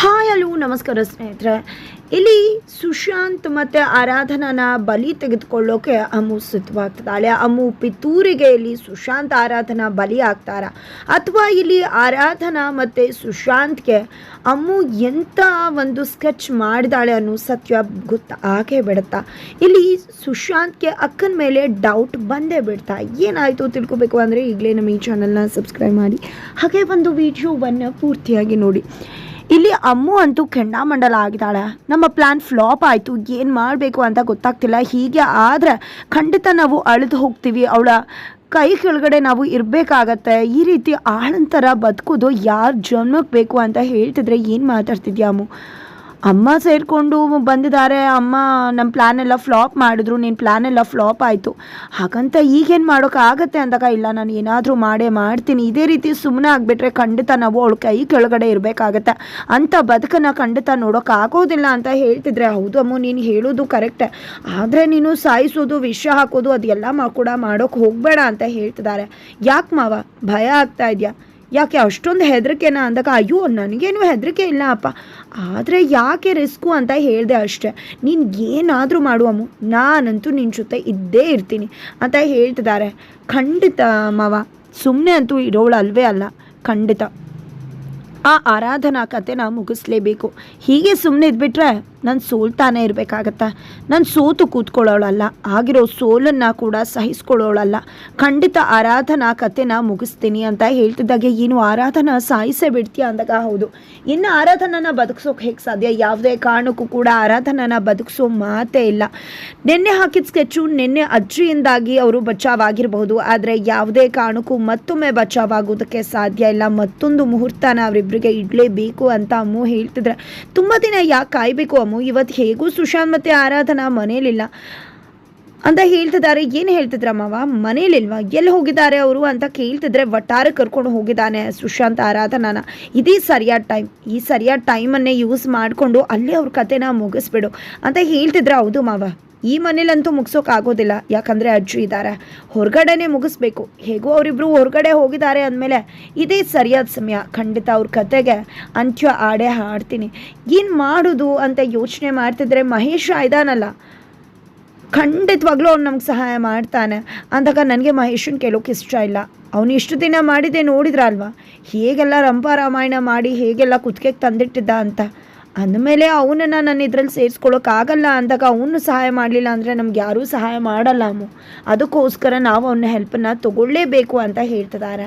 Hi, hello, ನಮಸ್ಕಾರ ಸ್ನೇಹಿತರೆ. ಇಲ್ಲಿ ಸುಶಾಂತ್ ಮತ್ತು ಆರಾಧನನ ಬಲಿ ತೆಗೆದುಕೊಳ್ಳೋಕೆ ಅಮ್ಮು ಸಿದ್ಧವಾಗ್ತಿದ್ದಾಳೆ. ಅಮ್ಮು ಪಿತೂರಿಗೆ ಇಲ್ಲಿ ಸುಶಾಂತ್ ಆರಾಧನಾ ಬಲಿ ಆಗ್ತಾರ ಅಥವಾ ಇಲ್ಲಿ ಆರಾಧನಾ ಮತ್ತು ಸುಶಾಂತ್ಗೆ ಅಮ್ಮು ಎಂಥ ಒಂದು ಸ್ಕೆಚ್ ಮಾಡಿದಾಳೆ ಅನ್ನೋ ಸತ್ಯ ಗೊತ್ತ? ಆಗೇ ಬಿಡುತ್ತಾ? ಇಲ್ಲಿ ಸುಶಾಂತ್ಗೆ ಅಕ್ಕನ ಮೇಲೆ ಡೌಟ್ ಬಂದೇ ಬಿಡ್ತಾ. ಏನಾಯಿತು ತಿಳ್ಕೊಬೇಕು ಅಂದರೆ ಈಗಲೇ ನಮ್ಮ ಈ ಚಾನಲ್ನ ಸಬ್ಸ್ಕ್ರೈಬ್ ಮಾಡಿ. ಹಾಗೆ ಒಂದು ವಿಡಿಯೋವನ್ನು ಪೂರ್ತಿಯಾಗಿ ನೋಡಿ. ಇಲ್ಲಿ ಅಮ್ಮು ಅಂತೂ ಕೆಂಡಾಮಂಡಲ ಆಗಿದ್ದಾಳೆ. ನಮ್ಮ ಪ್ಲ್ಯಾನ್ ಫ್ಲಾಪ್ ಆಯಿತು. ಏನು ಮಾಡಬೇಕು ಅಂತ ಗೊತ್ತಾಗ್ತಿಲ್ಲ. ಹೀಗೆ ಆದರೆ ಖಂಡಿತ ನಾವು ಅಳೆದು ಹೋಗ್ತೀವಿ ಅವಳ ಕೈ ಕೆಳಗಡೆ ನಾವು ಇರಬೇಕಾಗತ್ತೆ. ಈ ರೀತಿ ಆಳಂತರ ಬದುಕೋದು ಯಾರು ಜನ್ಮಕ್ಕೆ ಬೇಕು ಅಂತ ಹೇಳ್ತಿದ್ರೆ ಏನು ಮಾತಾಡ್ತಿದ್ಯಾ ಅಮ್ಮು? ಅಮ್ಮ ಸೇರಿಕೊಂಡು ಬಂದಿದ್ದಾರೆ. ಅಮ್ಮ ನಮ್ಮ ಪ್ಲ್ಯಾನ್ ಎಲ್ಲ ಫ್ಲಾಪ್ ಮಾಡಿದ್ರು. ನಿನ್ನ ಪ್ಲ್ಯಾನ್ ಎಲ್ಲ ಫ್ಲಾಪ್ ಆಯಿತು. ಹಾಗಂತ ಈಗೇನು ಮಾಡೋಕ್ಕಾಗತ್ತೆ ಅಂದಾಗ, ಇಲ್ಲ, ನಾನು ಏನಾದರೂ ಮಾಡೇ ಮಾಡ್ತೀನಿ. ಇದೇ ರೀತಿ ಸುಮ್ಮನೆ ಆಗಿಬಿಟ್ರೆ ಖಂಡಿತ ನಾವು ಅವಳು ಕೈ ಕೆಳಗಡೆ ಇರಬೇಕಾಗತ್ತೆ. ಅಂಥ ಬದುಕನ್ನು ಖಂಡಿತ ನೋಡೋಕ್ಕಾಗೋದಿಲ್ಲ ಅಂತ ಹೇಳ್ತಿದ್ರೆ, ಹೌದು ಅಮ್ಮ, ನೀನು ಹೇಳೋದು ಕರೆಕ್ಟೇ ಆದರೆ ನೀನು ಸಾಯಿಸೋದು, ವಿಷ ಹಾಕೋದು, ಅದೆಲ್ಲ ಕೂಡ ಮಾಡೋಕ್ಕೆ ಹೋಗಬೇಡ ಅಂತ ಹೇಳ್ತಿದ್ದಾರೆ. ಯಾಕೆ ಮಾವ? ಭಯ ಆಗ್ತಾ ಇದೆಯಾ? ಯಾಕೆ ಅಷ್ಟೊಂದು ಹೆದರಿಕೆನ ಅಂದಾಗ, ಅಯ್ಯೋ, ನನಗೇನು ಹೆದರಿಕೆ ಇಲ್ಲ ಅಪ್ಪ. ಆದರೆ ಯಾಕೆ ರಿಸ್ಕು ಅಂತ ಹೇಳಿದೆ ಅಷ್ಟೆ. ನೀನು ಏನಾದರೂ ಮಾಡುವಮ್ಮು ನಾನಂತೂ ನಿನ್ನ ಜೊತೆ ಇದ್ದೇ ಇರ್ತೀನಿ ಅಂತ ಹೇಳ್ತಿದ್ದಾರೆ. ಖಂಡಿತ ಮಾವ. ಸುಮ್ಮನೆ ಅಂತೂ ಇರೋಳು ಅಲ್ವೇ ಅಲ್ಲ. ಖಂಡಿತ. ಆ ಆರಾಧನಾ ಕತೆನ ಮುಗಿಸ್ಲೇಬೇಕು. ಹೀಗೆ ಸುಮ್ಮನೆ ಇದ್ಬಿಟ್ರೆ ನಾನು ಸೋಲ್ತಾನೆ ಇರಬೇಕಾಗತ್ತೆ? ನಾನು ಸೋತು ಕೂತ್ಕೊಳ್ಳೋಳಲ್ಲ, ಆಗಿರೋ ಸೋಲನ್ನು ಕೂಡ ಸಹಿಸ್ಕೊಳ್ಳೋಳಲ್ಲ. ಖಂಡಿತ ಆರಾಧನಾ ಕಥೆನ ಮುಗಿಸ್ತೀನಿ ಅಂತ ಹೇಳ್ತಿದ್ದಾಗೆ ಏನು ಆರಾಧನಾ ಸಾಯಿಸೇ ಬಿಡ್ತೀಯ? ಅಂದಾಗ, ಹೌದು. ಇನ್ನು ಆರಾಧನನ ಬದುಕಿಸೋಕೆ ಹೇಗೆ ಸಾಧ್ಯ? ಯಾವುದೇ ಕಾರಣಕ್ಕೂ ಕೂಡ ಆರಾಧನನ ಬದುಕಿಸೋ ಮಾತೇ ಇಲ್ಲ. ನಿನ್ನೆ ಹಾಕಿದ ಸ್ಕೆಚ್ಚು ನಿನ್ನೆ ಅಜ್ಜಿಯಿಂದಾಗಿ ಅವರು ಬಚಾವಾಗಿರಬಹುದು, ಆದರೆ ಯಾವುದೇ ಕಾರಣಕ್ಕೂ ಮತ್ತೊಮ್ಮೆ ಬಚಾವಾಗೋದಕ್ಕೆ ಸಾಧ್ಯ ಇಲ್ಲ. ಮತ್ತೊಂದು ಮುಹೂರ್ತನ ಅವರಿಬ್ಬರಿಗೆ ಇಡಲೇಬೇಕು ಅಂತ ಅಮ್ಮು ಹೇಳ್ತಿದ್ರೆ, ತುಂಬ ದಿನ ಯಾಕೆ ಕಾಯಬೇಕು ಅಮ್ಮು? ಇವತ್ತು ಹೇಗೂ ಸುಶಾಂತ್ ಮತ್ತು ಆರಾಧನಾ ಮನೇಲಿಲ್ಲ ಅಂತ ಹೇಳ್ತಿದ್ದಾರೆ. ಏನು ಹೇಳ್ತಿದ್ರಮ್ಮವ ಮನೇಲಿಲ್ವಾ? ಎಲ್ಲಿ ಹೋಗಿದ್ದಾರೆ ಅವರು ಅಂತ ಕೇಳ್ತಿದ್ರೆ ಒಟ್ಟಾರೆ ಕರ್ಕೊಂಡು ಹೋಗಿದ್ದಾನೆ ಸುಶಾಂತ್ ಆರಾಧನಾನ. ಇದೇ ಸರಿಯಾದ ಟೈಮ್. ಈ ಸರಿಯಾದ ಟೈಮನ್ನೇ ಯೂಸ್ ಮಾಡಿಕೊಂಡು ಅಲ್ಲೇ ಅವ್ರ ಕತೆನ ಮುಗಿಸ್ಬಿಡು ಅಂತ ಹೇಳ್ತಿದ್ರೆ. ಹೌದು ಮಾವ. ಈ ಮನೇಲಂತೂ ಮುಗಿಸೋಕ್ಕಾಗೋದಿಲ್ಲ ಯಾಕಂದರೆ ಅಜ್ಜು ಇದ್ದಾರೆ ಹೊರಗಡೆನೇ ಮುಗಿಸ್ಬೇಕು. ಹೇಗೂ ಅವರಿಬ್ಬರು ಹೊರಗಡೆ ಹೋಗಿದ್ದಾರೆ ಅಂದಮೇಲೆ ಇದೇ ಸರಿಯಾದ ಸಮಯ. ಖಂಡಿತ ಅವ್ರ ಕತೆಗೆ ಅಂತ್ಯ ಆಡೇ ಹಾಡ್ತೀನಿ. ಏನು ಮಾಡೋದು ಅಂತ ಯೋಚನೆ ಮಾಡ್ತಿದ್ರೆ ಮಹೇಶ ಇದಾನಲ್ಲ. ಖಂಡಿತವಾಗ್ಲೂ ಅವ್ನು ನಮ್ಗೆ ಸಹಾಯ ಮಾಡ್ತಾನೆ. ಅಂದಾಗ ನನಗೆ ಮಹೇಶನ್ ಕೇಳೋಕೆ ಇಷ್ಟ ಇಲ್ಲ. ಅವನು ಇಷ್ಟು ದಿನ ಮಾಡಿದೆ ನೋಡಿದ್ರಲ್ವಾ? ಹೇಗೆಲ್ಲ ರಂಪ ರಾಮಾಯಣ ಮಾಡಿ ಹೇಗೆಲ್ಲ ಕುತ್ತಿಗೆಗೆ ತಂದಿಟ್ಟಿದ್ದ ಅಂತ. ಅಂದಮೇಲೆ ಅವನನ್ನು ನಾನು ಇದ್ರಲ್ಲಿ ಸೇರಿಸ್ಕೊಳ್ಳೋಕ್ಕಾಗಲ್ಲ ಅಂದಾಗ ಅವನು ಸಹಾಯ ಮಾಡಲಿಲ್ಲ ಅಂದರೆ ನಮ್ಗೆ ಯಾರೂ ಸಹಾಯ ಮಾಡಲ್ಲ ಅಮ್ಮ. ಅದಕ್ಕೋಸ್ಕರ ನಾವು ಅವನ ಹೆಲ್ಪನ್ನು ತಗೊಳ್ಳೇಬೇಕು ಅಂತ ಹೇಳ್ತಿದ್ದಾರೆ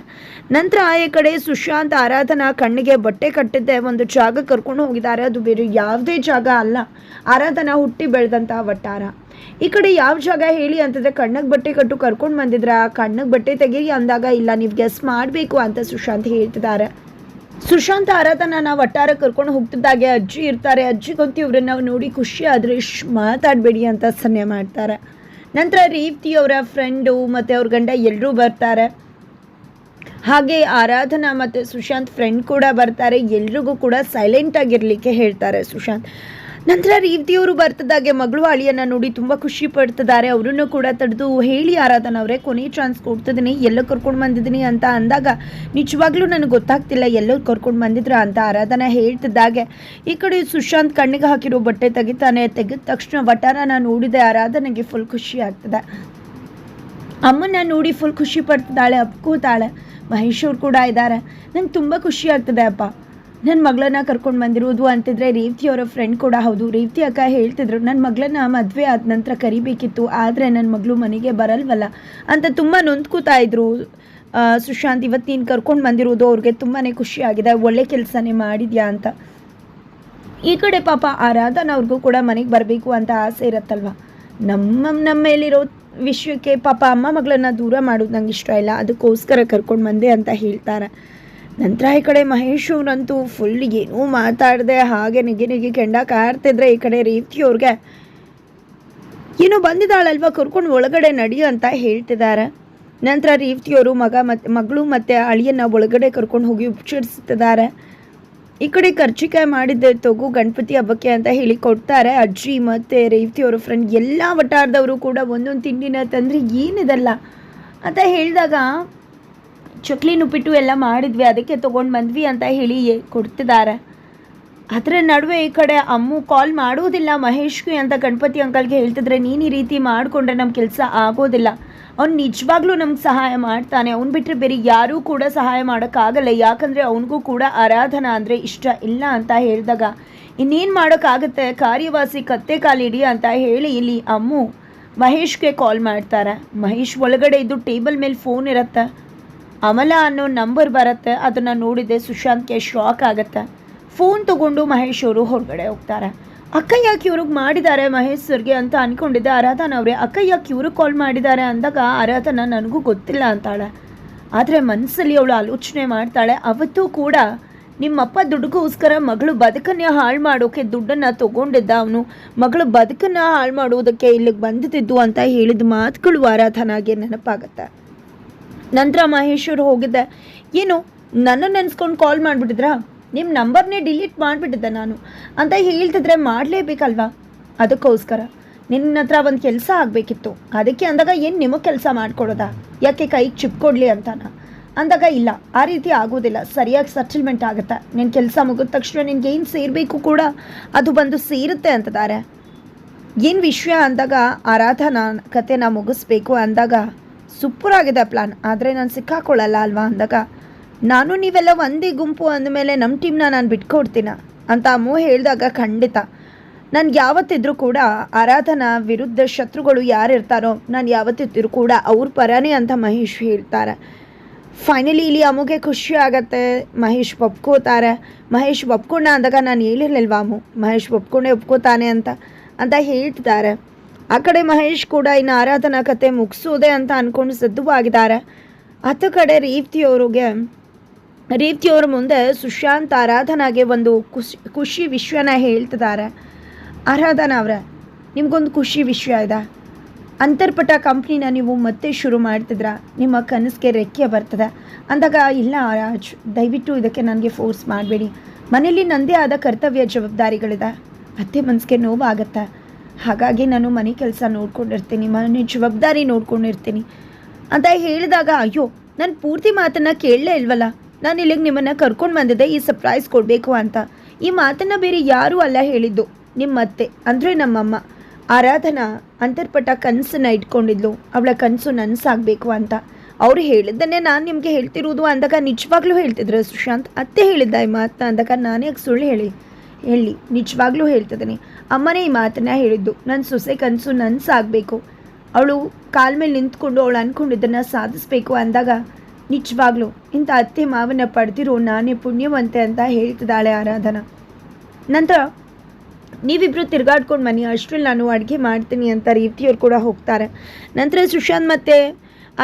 ನಂತರ ಈ ಕಡೆ ಸುಶಾಂತ್ ಆರಾಧನಾ ಕಣ್ಣಿಗೆ ಬಟ್ಟೆ ಕಟ್ಟಿದ್ದೆ, ಒಂದು ಜಾಗ ಕರ್ಕೊಂಡು ಹೋಗಿದ್ದಾರೆ. ಅದು ಬೇರೆ ಯಾವುದೇ ಜಾಗ ಅಲ್ಲ. ಆರಾಧನಾ ಹುಟ್ಟಿ ಬೆಳೆದಂತಹ ವಟ್ಟಾರ. ಈ ಕಡೆ ಯಾವ ಜಾಗ ಹೇಳಿ ಅಂತಂದರೆ ಕಣ್ಣಿಗೆ ಬಟ್ಟೆ ಕಟ್ಟು ಕರ್ಕೊಂಡು ಬಂದಿದ್ರ. ಕಣ್ಣಿಗೆ ಬಟ್ಟೆ ತೆಗೀರಿ ಅಂದಾಗ ಇಲ್ಲ, ನೀವು ಗೆಸ್ ಮಾಡಬೇಕು ಅಂತ ಸುಶಾಂತ್ ಹೇಳ್ತಿದ್ದಾರೆ ಸುಶಾಂತ್ ಆರಾಧನ ಒಟ್ಟಾರೆ ಕರ್ಕೊಂಡು ಹೋಗ್ತಿದ್ದಾಗೆ ಅಜ್ಜಿ ಇರ್ತಾರೆ. ಅಜ್ಜಿಗಂತೂ ಇವ್ರನ್ನ ನೋಡಿ ಖುಷಿ ಆದರೆ ಇಶ್ ಮಾತಾಡಬೇಡಿ ಅಂತ ಸನ್ನೆ ಮಾಡ್ತಾರೆ. ನಂತರ ರೀಪ್ತಿ ಅವರ ಫ್ರೆಂಡು ಮತ್ತು ಅವ್ರ ಗಂಡ ಎಲ್ಲರೂ ಬರ್ತಾರೆ. ಹಾಗೆ ಆರಾಧನಾ ಮತ್ತು ಸುಶಾಂತ್ ಫ್ರೆಂಡ್ ಕೂಡ ಬರ್ತಾರೆ. ಎಲ್ರಿಗೂ ಕೂಡ ಸೈಲೆಂಟ್ ಆಗಿರಲಿಕ್ಕೆ ಹೇಳ್ತಾರೆ ಸುಶಾಂತ್. ನಂತರ ರೀತಿಯವರು ಬರ್ತದಾಗೆ ಮಗಳು ಅಳಿಯನ್ನ ನೋಡಿ ತುಂಬ ಖುಷಿ ಪಡ್ತಿದ್ದಾರೆ. ಅವರನ್ನು ಕೂಡ ತಡೆದು ಹೇಳಿ ಆರಾಧನ ಅವರೇ ಕೊನೆ ಚಾನ್ಸ್ ಕೊಡ್ತಿದ್ದೀನಿ. ಎಲ್ಲ ಕರ್ಕೊಂಡು ಬಂದಿದ್ದೀನಿ ಅಂತ ಅಂದಾಗ, ನಿಜವಾಗ್ಲೂ ನನಗೆ ಗೊತ್ತಾಗ್ತಿಲ್ಲ ಎಲ್ಲೋ ಕರ್ಕೊಂಡು ಬಂದಿದ್ರ ಅಂತ ಆರಾಧನ ಹೇಳ್ತಿದ್ದಾಗೆ ಈ ಕಡೆ ಸುಶಾಂತ್ ಕಣ್ಣಿಗೆ ಹಾಕಿರೋ ಬಟ್ಟೆ ತೆಗಿತಾನೆ, ತೆಗೆದ ತಕ್ಷಣ ವಟಾರನ ನೋಡಿದೆ, ಆರಾಧನೆಗೆ ಫುಲ್ ಖುಷಿ ಆಗ್ತದೆ. ಅಮ್ಮನ ನೋಡಿ ಫುಲ್ ಖುಷಿ ಪಡ್ತಿದ್ದಾಳೆ, ಅಪ್ಕೋತಾಳೆ. ಮಹೇಶ್ ಅವ್ರು ಕೂಡ ಇದ್ದಾರೆ. ನಂಗೆ ತುಂಬ ಖುಷಿ ಆಗ್ತದೆ ಅಪ್ಪ. ನನ್ನ ಮಗಳನ್ನ ಕರ್ಕೊಂಡು ಬಂದಿರೋದು ಅಂತಿದ್ರೆ ರೇವತಿ ಅವರ ಫ್ರೆಂಡ್ ಕೂಡ ಹೌದು. ರೇವತಿ ಅಕ್ಕ ಹೇಳ್ತಿದ್ರು ನನ್ನ ಮಗಳನ್ನ ಮದುವೆ ಆದ ನಂತರ ಕರಿಬೇಕಿತ್ತು, ಆದರೆ ನನ್ನ ಮಗಳು ಮನೆಗೆ ಬರಲ್ವಲ್ಲ ಅಂತ ತುಂಬ ನೊಂದ್ಕೋತಾ ಇದ್ರು. ಸುಶಾಂತ್ ಇವತ್ತು ನೀನು ಕರ್ಕೊಂಡು ಬಂದಿರೋದು ಅವ್ರಿಗೆ ತುಂಬಾ ಖುಷಿಯಾಗಿದೆ. ಒಳ್ಳೆ ಕೆಲಸನೇ ಮಾಡಿದ್ಯಾ ಅಂತ. ಈ ಕಡೆ ಪಾಪ ಆರಾಧನ ಅವ್ರಿಗೂ ಕೂಡ ಮನೆಗೆ ಬರಬೇಕು ಅಂತ ಆಸೆ ಇರತ್ತಲ್ವ? ನಮ್ಮ ನಮ್ಮ ಮೇಲಿರೋ ವಿಷಯಕ್ಕೆ ಪಾಪ ಅಮ್ಮ ಮಗಳನ್ನು ದೂರ ಮಾಡೋದು ನಂಗೆ ಇಷ್ಟ ಇಲ್ಲ. ಅದಕ್ಕೋಸ್ಕರ ಕರ್ಕೊಂಡು ಬಂದೆ ಅಂತ ಹೇಳ್ತಾರೆ. ನಂತರ ಈ ಕಡೆ ಮಹೇಶ್ ಅವ್ರಂತೂ ಫುಲ್ ಏನೂ ಮಾತಾಡದೆ, ಹಾಗೆ ನಿಗಿ ನಿಗಿ ಕೆಂಡ ಕಾಡ್ತಿದ್ರೆ ಈ ಕಡೆ ರೀತಿ ಅವ್ರಿಗೆ ಏನೋ ಬಂದಿದ್ದಾಳಲ್ವ, ಕರ್ಕೊಂಡು ಒಳಗಡೆ ನಡಿ ಅಂತ ಹೇಳ್ತಿದ್ದಾರೆ ನಂತರ ರೀತಿಯವರು ಮಗ ಮತ್ತು ಮಗಳು ಮತ್ತು ಅಳಿಯನ್ನು ಒಳಗಡೆ ಕರ್ಕೊಂಡು ಹೋಗಿ ಉಪಚರಿಸ್ತಿದ್ದಾರೆ ಈ ಕಡೆ ಕರ್ಚಿಕಾಯಿ ಮಾಡಿದ್ದೆ ತಗು ಗಣಪತಿ ಹಬ್ಬಕ್ಕೆ ಅಂತ ಹೇಳಿ ಕೊಡ್ತಾರೆ ಅಜ್ಜಿ ಮತ್ತು ರೇವತಿಯವ್ರ ಫ್ರೆಂಡ್ ಎಲ್ಲ ವಟಾರದವರು ಕೂಡ ಒಂದೊಂದು ತಿಂಡಿನ ತಂದರೆ ಏನಿದಲ್ಲ ಅಂತ ಹೇಳಿದಾಗ ಚಕ್ಲಿ ನುಪ್ಪಿಟ್ಟು ಎಲ್ಲ ಮಾಡಿದ್ವಿ, ಅದಕ್ಕೆ ತೊಗೊಂಡು ಬಂದ್ವಿ ಅಂತ ಹೇಳಿ ಕೊಡ್ತಿದ್ದಾರೆ ಅದರ ನಡುವೆ ಈ ಕಡೆ ಅಮ್ಮು ಕಾಲ್ ಮಾಡೋದಿಲ್ಲ ಮಹೇಶ್ಗೆ ಅಂತ ಗಣಪತಿ ಅಂಕಲ್ಗೆ ಹೇಳ್ತಿದ್ರೆ, ನೀನು ಈ ರೀತಿ ಮಾಡಿಕೊಂಡ್ರೆ ನಮ್ಮ ಕೆಲಸ ಆಗೋದಿಲ್ಲ. ಅವ್ನು ನಿಜವಾಗ್ಲೂ ನಮ್ಗೆ ಸಹಾಯ ಮಾಡ್ತಾನೆ. ಅವ್ನು ಬಿಟ್ಟರೆ ಬೇರೆ ಯಾರೂ ಕೂಡ ಸಹಾಯ ಮಾಡೋಕ್ಕಾಗಲ್ಲ. ಯಾಕಂದರೆ ಅವನಿಗೂ ಕೂಡ ಆರಾಧನಾ ಅಂದರೆ ಇಷ್ಟ ಇಲ್ಲ ಅಂತ ಹೇಳಿದಾಗ, ಇನ್ನೇನು ಮಾಡೋಕ್ಕಾಗುತ್ತೆ? ಕಾರ್ಯವಾಸಿ ಕತ್ತೆ ಕಾಲಿಡಿ ಅಂತ ಹೇಳಿ ಇಲ್ಲಿ ಅಮ್ಮು ಮಹೇಶ್ಗೆ ಕಾಲ್ ಮಾಡ್ತಾರೆ. ಮಹೇಶ್ ಒಳಗಡೆ ಇದ್ದು ಟೇಬಲ್ ಮೇಲೆ ಫೋನ್ ಇರುತ್ತೆ. ಅಮಲ ಅನ್ನೋ ನಂಬರ್ ಬರುತ್ತೆ, ಅದನ್ನು ನೋಡಿದೆ ಸುಶಾಂತ್ಗೆ ಶಾಕ್ ಆಗುತ್ತೆ. ಫೋನ್ ತಗೊಂಡು ಮಹೇಶ್ ಅವರು ಹೊರಗಡೆ ಹೋಗ್ತಾರೆ. ಅಕ್ಕ ಯಾಕೆ ಇವ್ರಿಗೆ ಮಾಡಿದ್ದಾರೆ ಮಹೇಶ್ ಸರ್ಗೆ ಅಂತ ಅಂದ್ಕೊಂಡಿದ್ದೆ ಆರಾಧನ ಅವರೇ ಅಕ್ಕ ಯಾಕೆ ಇವ್ರಿಗೆ ಕಾಲ್ ಮಾಡಿದ್ದಾರೆ ಅಂದಾಗ ಆರಾಧನ ನನಗೂ ಗೊತ್ತಿಲ್ಲ ಅಂತಾಳೆ. ಆದರೆ ಮನಸ್ಸಲ್ಲಿ ಅವಳು ಆಲೋಚನೆ ಮಾಡ್ತಾಳೆ. ಅವತ್ತು ಕೂಡ ನಿಮ್ಮಪ್ಪ ದುಡ್ಡುಗೋಸ್ಕರ ಮಗಳು ಬದುಕನ್ನೇ ಹಾಳು ಮಾಡೋಕ್ಕೆ ದುಡ್ಡನ್ನು ತಗೊಂಡಿದ್ದ ಅವನು. ಮಗಳು ಬದುಕನ್ನು ಹಾಳು ಮಾಡುವುದಕ್ಕೆ ಇಲ್ಲಿಗೆ ಬಂದಿದ್ದು ಅಂತ ಹೇಳಿದ ಮಾತುಗಳು ಆರಾಧನಾಗೆ ನೆನಪಾಗತ್ತೆ. ನಂತರ ಮಹೇಶ್ವರು ಹೋಗಿದ್ದೆ. ಏನು ನನ್ನ ನೆನೆಸ್ಕೊಂಡು ಕಾಲ್ ಮಾಡಿಬಿಟ್ಟಿದ್ರಾ? ನಿಮ್ಮ ನಂಬರ್ನೇ ಡಿಲೀಟ್ ಮಾಡಿಬಿಟ್ಟಿದ್ದೆ ನಾನು. ಅಂತ ಹೇಳ್ತಿದ್ರೆ ಮಾಡಲೇಬೇಕಲ್ವಾ? ಅದಕ್ಕೋಸ್ಕರ. ನಿನ್ನ ಹತ್ರ ಒಂದು ಕೆಲಸ ಆಗಬೇಕಿತ್ತು. ಅದಕ್ಕೆ ಅಂದಾಗ ಏನು ನಿಮಗೆ ಕೆಲಸ ಮಾಡಿಕೊಡೋದಾ? ಯಾಕೆ ಕೈಗೆ ಚಿಪ್ ಕೊಡಲಿ ಅಂತಾನ? ಅಂದಾಗ ಇಲ್ಲ, ಆ ರೀತಿ ಆಗೋದಿಲ್ಲ. ಸರಿಯಾಗಿ ಸೆಟಲ್ಮೆಂಟ್ ಆಗುತ್ತೆ. ನಿನ್ನ ಕೆಲಸ ಮುಗಿದ ತಕ್ಷಣ ನಿನ್ಗೆ ಏನು ಸೇರಬೇಕು ಕೂಡ? ಅದು ಬಂದು ಸೇರುತ್ತೆ ಅಂತದಾರೆ ಏನು ವಿಷಯ ಅಂದಾಗ ಆರಾಧನಾ ಕತೆನ ಮುಗಿಸ್ಬೇಕು ಅಂದಾಗ ಸೂಪರ್ ಆಗಿದೆ ಪ್ಲಾನ್, ಆದರೆ ನಾನು ಸಿಕ್ಕಾಕೊಳ್ಳಲ್ಲ ಅಲ್ವಾ ಅಂದಾಗ? ನಾನು ನೀವೆಲ್ಲ ಒಂದೇ ಗುಂಪು ಅಂದಮೇಲೆ ನಮ್ಮ ಟೀಮ್ನ ನಾನು ಬಿಟ್ಕೊಡ್ತೀನ ಅಂತ ಅಮ್ಮು ಹೇಳಿದಾಗ ಖಂಡಿತ. ನಾನು ಯಾವತ್ತಿದ್ರೂ ಕೂಡ ಆರಾಧನಾ ವಿರುದ್ಧ ಶತ್ರುಗಳು ಯಾರು ಇರ್ತಾರೋ ನಾನು ಯಾವತ್ತಿದ್ದರೂ ಕೂಡ ಅವ್ರ ಪರನೇ ಅಂತ ಮಹೇಶ್ ಹೇಳ್ತಾರೆ. ಫೈನಲಿ ಇಲ್ಲಿ ಅಮ್ಮಗೆ ಖುಷಿ ಆಗತ್ತೆ, ಮಹೇಶ್ ಒಪ್ಕೋತಾರೆ. ಮಹೇಶ್ ಒಪ್ಕೊಂಡ ಅಂದಾಗ ನಾನು ಹೇಳಿರ್ಲಿಲ್ವಾ ಅಮ್ಮು ಮಹೇಶ್ ಒಪ್ಕೊಂಡೇ ಒಪ್ಕೋತಾನೆ ಅಂತ ಅಂತ ಹೇಳ್ತಿದ್ದಾರೆ. ಆ ಕಡೆ ಮಹೇಶ್ ಕೂಡ ಇನ್ನು ಆರಾಧನಾ ಕತೆ ಮುಗಿಸೋದೆ ಅಂತ ಅಂದ್ಕೊಂಡು ಸದ್ದುವಾಗಿದ್ದಾರೆ. ಅತ್ತ ಕಡೆ ರೀಪ್ತಿಯವ್ರಿಗೆ ರೀಪ್ತಿಯವ್ರ ಮುಂದೆ ಸುಶಾಂತ್ ಆರಾಧನಾಗೆ ಒಂದು ಖುಷಿ ಖುಷಿ ವಿಷಯನ ಹೇಳ್ತಿದ್ದಾರೆ. ಆರಾಧನಾ ಅವರ, ನಿಮಗೊಂದು ಖುಷಿ ವಿಷಯ ಇದೆ. ಅಂತರ್ಪಟ ಕಂಪ್ನಿನ ನೀವು ಮತ್ತೆ ಶುರು ಮಾಡ್ತಿದ್ರ ನಿಮ್ಮ ಕನಸಿಗೆ ರೆಕ್ಕೆ ಬರ್ತದೆ. ಅಂದಾಗ, ಇಲ್ಲ ರಾಜ್, ದಯವಿಟ್ಟು ಇದಕ್ಕೆ ನನಗೆ ಫೋರ್ಸ್ ಮಾಡಬೇಡಿ. ಮನೇಲಿ ನನ್ನದೇ ಆದ ಕರ್ತವ್ಯ ಜವಾಬ್ದಾರಿಗಳಿದೆ. ಅತ್ತೆ ಮನಸ್ಸಿಗೆ ನೋವಾಗತ್ತೆ. ಹಾಗಾಗಿ ನಾನು ಮನೆ ಕೆಲಸ ನೋಡ್ಕೊಂಡಿರ್ತೀನಿ, ಮನೆ ಜವಾಬ್ದಾರಿ ನೋಡ್ಕೊಂಡಿರ್ತೀನಿ. ಅಂತ ಹೇಳಿದಾಗ, ಅಯ್ಯೋ, ನಾನು ಪೂರ್ತಿ ಮಾತನ್ನು ಕೇಳಲೇ ಇಲ್ವಲ್ಲ? ನಾನು ಇಲ್ಲಿಗೆ ನಿಮ್ಮನ್ನು ಕರ್ಕೊಂಡು ಬಂದಿದ್ದೆ, ಈ ಸರ್ಪ್ರೈಸ್ ಕೊಡಬೇಕು ಅಂತ. ಈ ಮಾತನ್ನು ಬೇರೆ ಯಾರೂ ಅಲ್ಲ ಹೇಳಿದ್ದು. ನಿಮ್ಮ ಅತ್ತೆ ಅಂದರೆ ನಮ್ಮಮ್ಮ. ಆರಾಧನಾ, ಅಂತರ್ಪಟ ಕನಸನ್ನು ಇಟ್ಕೊಂಡಿದ್ಲು. ಅವಳ ಕನಸು ನನಸಾಗಬೇಕು ಅಂತ. ಅವರು ಹೇಳಿದ್ದನ್ನೇ ನಾನು ನಿಮಗೆ ಹೇಳ್ತಿರೋದು ಅಂದಾಗ ನಿಜವಾಗ್ಲೂ ಹೇಳ್ತಿದ್ರು ಸುಶಾಂತ್? ಅತ್ತೆ ಹೇಳಿದ್ದ ಈ ಮಾತನ್ನ ಅಂದಾಗ ನಾನೇ ಸುಳ್ಳು ಹೇಳಿ. ಹೇಳಿ, ನಿಜವಾಗ್ಲೂ ಹೇಳ್ತಿದ್ದೀನಿ. ಅಮ್ಮನೇ ಈ ಮಾತನ್ನ ಹೇಳಿದ್ದು. ನನ್ನ ಸೊಸೆ ಕನಸು ನನಸಾಗಬೇಕು. ಅವಳು ಕಾಲ ಮೇಲೆ ನಿಂತ್ಕೊಂಡು ಅವಳು ಅಂದ್ಕೊಂಡಿದ್ದನ್ನು ಸಾಧಿಸ್ಬೇಕು ಅಂದಾಗ, ನಿಜವಾಗ್ಲೂ ಇಂಥ ಅತ್ತೆ ಮಾವನ ಪಡೆದಿರೋ ನಾನೇ ಪುಣ್ಯವಂತೆ ಅಂತ ಹೇಳ್ತಿದ್ದಾಳೆ ಆರಾಧನಾ. ನಂತರ ನೀವಿಬ್ಬರು ತಿರ್ಗಾಡ್ಕೊಂಡು ಮನೆ ಅಷ್ಟರಲ್ಲಿ ನಾನು ಅಡುಗೆ ಮಾಡ್ತೀನಿ ಅಂತ ರೀತಿಯವ್ರು ಕೂಡ ಹೋಗ್ತಾರೆ. ನಂತರ ಸುಶಾಂತ್ ಮತ್ತೆ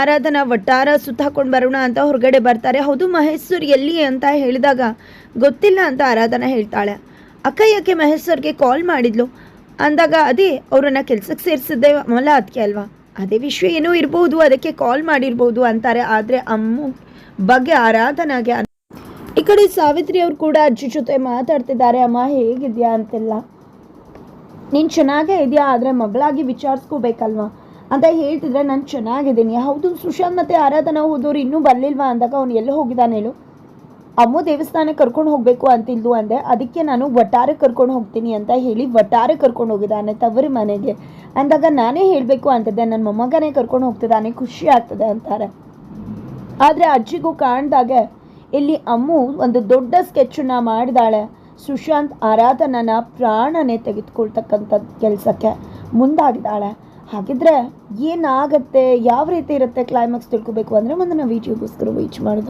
ಆರಾಧನಾ ವಟ್ಟಾರ ಸುತ್ತಾಕೊಂಡು ಬರೋಣ ಅಂತ ಹೊರಗಡೆ ಬರ್ತಾರೆ. ಹೌದು, ಮಹೇಶ್ವರ್ ಎಲ್ಲಿ ಅಂತ ಹೇಳಿದಾಗ, ಗೊತ್ತಿಲ್ಲ ಅಂತ ಆರಾಧನಾ ಹೇಳ್ತಾಳೆ. ಅಕ್ಕ ಯಾಕೆ ಮಹೇಶ್ವರ್ಗೆ ಕಾಲ್ ಮಾಡಿದ್ಲು? ಅಂದಾಗ ಅದೇ, ಅವರನ್ನು ಕೆಲ್ಸಕ್ಕೆ ಸೇರಿಸಿದ್ದೆ ಮಲ ಅದಕ್ಕೆ ಅಲ್ವಾ? ಅದೇ ವಿಷಯ ಏನೋ ಇರ್ಬೋದು, ಅದಕ್ಕೆ ಕಾಲ್ ಮಾಡಿರ್ಬೋದು ಅಂತಾರೆ. ಆದರೆ ಅಮ್ಮ ಬಗ್ಗೆ ಆರಾಧನಾಗೆ ಈ ಕಡೆ ಸಾವಿತ್ರಿ ಅವರು ಕೂಡ ಅಜ್ಜಿ ಜೊತೆ ಮಾತಾಡ್ತಿದ್ದಾರೆ. ಅಮ್ಮ ಹೇಗಿದ್ಯಾ ಅಂತೆಲ್ಲ. ನೀನು ಚೆನ್ನಾಗೇ ಇದೆಯಾ? ಆದರೆ ಮಗಳಾಗಿ ವಿಚಾರಿಸ್ಕೋಬೇಕಲ್ವಾ? ಅಂತ ಹೇಳ್ತಿದ್ರೆ, ನಾನು ಚೆನ್ನಾಗಿದ್ದೀನಿ. ಹೌದು, ಸುಶಾಂತ್ ಮತ್ತು ಆರಾಧನಾ ಹೋದವ್ರು ಇನ್ನೂ ಬರಲಿಲ್ವಾ? ಅಂದಾಗ ಅವ್ನು ಎಲ್ಲಿ ಹೋಗಿದ್ದಾನೆ ಹೇಳು. ಅಮ್ಮು ದೇವಸ್ಥಾನಕ್ಕೆ ಕರ್ಕೊಂಡು ಹೋಗಬೇಕು ಅಂತಿಲ್ದು ಅಂದೆ, ಅದಕ್ಕೆ ನಾನು ವಟಾರಕ್ಕೆ ಕರ್ಕೊಂಡು ಹೋಗ್ತೀನಿ ಅಂತ ಹೇಳಿ ವಟಾರಕ್ಕೆ ಕರ್ಕೊಂಡು ಹೋಗಿದ್ದಾನೆ ತವರಿ ಮನೆಗೆ. ಅಂದಾಗ ನಾನೇ ಹೇಳಬೇಕು ಅಂತಿದ್ದೆ ನನ್ನ ಮೊಮ್ಮಗನೇ ಕರ್ಕೊಂಡು ಹೋಗ್ತಿದ್ದಾನೆ, ಖುಷಿ ಆಗ್ತದೆ ಅಂತಾರೆ. ಆದರೆ ಅಜ್ಜಿಗೂ ಕಾಣ್ದಾಗೆ ಇಲ್ಲಿ ಅಮ್ಮು ಒಂದು ದೊಡ್ಡ ಸ್ಕೆಚ್ಚನ್ನ ಮಾಡಿದಾಳೆ. ಸುಶಾಂತ್ ಆರಾಧನನ ಪ್ರಾಣನೇ ತೆಗೆದುಕೊಳ್ತಕ್ಕಂಥ ಕೆಲಸಕ್ಕೆ ಮುಂದಾಗಿದ್ದಾಳೆ. ಹಾಗಿದ್ರೆ ಏನಾಗತ್ತೆ, ಯಾವ ರೀತಿ ಇರುತ್ತೆ ಕ್ಲೈಮ್ಯಾಕ್ಸ್ ತಿಳ್ಕೊಬೇಕು ಅಂದರೆ ಮುಂದಿನ ವೀಡಿಯೋಗೋಸ್ಕರ ವೀಚ್ ಮಾಡೋದು.